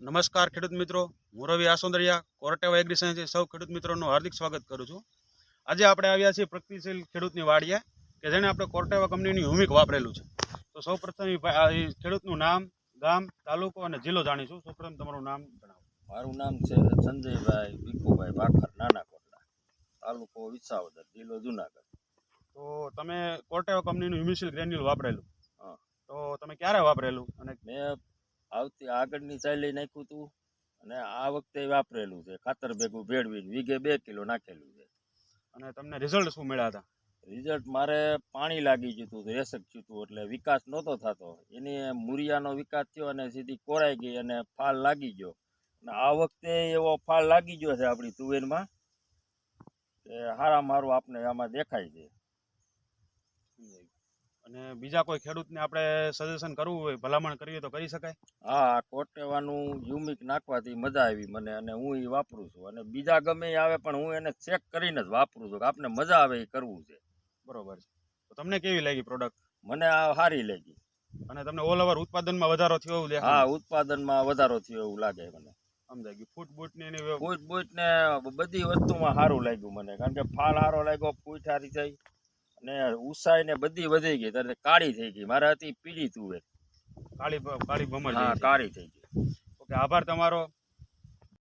નમસ્કાર ખેડૂત મિત્રો હું રવિ આસોદરિયા કોર્ટેવા એગ્રી સાયન્સથી સૌ ખેડૂત મિત્રોનું હાર્દિક સ્વાગત કરું છું. આજે આપણે આવ્યા છીએ પ્રગતિશીલ ખેડૂતની વાડીએ કે જેણે આપણે કોર્ટેવા કંપનીની હુમિક વાપરેલું છે. તો સૌ પ્રથમ ખેડૂતનું નામ ગામ તાલુકો અને જિલ્લો જાણીશું. સૌ પ્રથમ તમારું નામ જણાવો. મારું નામ છે સંજયભાઈ ભીખુભાઈ ભાખર નાના કોટડા તાલુકો વિસાવદર જિલ્લો જુનાગઢ. તો તમે કોર્ટેવા કંપનીનું હ્યુમિસિલ ગ્રેન્યુલ વાપરેલું? તો તમે ક્યારે વાપરેલું? અને મેં આવતી આગળની ચાલી નાખ્યું હતું અને આ વખતે વાપરેલું છે. ખાતર ભેગું ભેળવીને વીઘે બે કિલો નાખેલું છે. અને તમને રિઝલ્ટ શું મળ્યા હતા? રિઝલ્ટ મારે પાણી લાગી ગયું હતું રેસક થયું હતું એટલે વિકાસ નહોતો થતો. એની મૂરિયાનો વિકાસ થયો અને સીધી કોરાઈ ગઈ અને ફાલ લાગી ગયો. અને આ વખતે એવો ફાલ લાગી ગયો છે આપણી તુવેરમાં કે હારા મારું આપને આમાં દેખાય છે. અને બીજા કોઈ ખેડૂતને આપણે સજેશન કરવું હોય ભલામણ કરવી તો કરી શકાય. હા કોટેવાનું યુમિક નાખવાથી મજા આવી મને અને હું એ વાપરું છું. અને બીજા ગમે આવે પણ હું એને ચેક કરીને જ વાપરું છું કે આપને મજા આવે એ કરવું છે. બરોબર છે. તો તમને કેવી લાગી પ્રોડક્ટ મને આ સારી લાગી. અને તમને ઓલ ઓવર ઉત્પાદનમાં વધારો થયો એવું હા ઉત્પાદનમાં વધારો થયો એવું લાગે મને. સમજાય ગયું ફૂટ બૂટ ને એની ફૂટ બૂટ ને બધી વસ્તુમાં સારું લાગ્યું મને. કારણ કે ફાલ સારો લાગ્યો ફૂટ સારી થઈ. અને ઉસાઈ ને બધી વધી ગઈ ત્યારે કાળી થઈ ગઈ. મારા હતી પીળી તુવેર. કાળી કાળી ભમર હા કાળી થઈ ગઈ. ઓકે આભાર તમારો.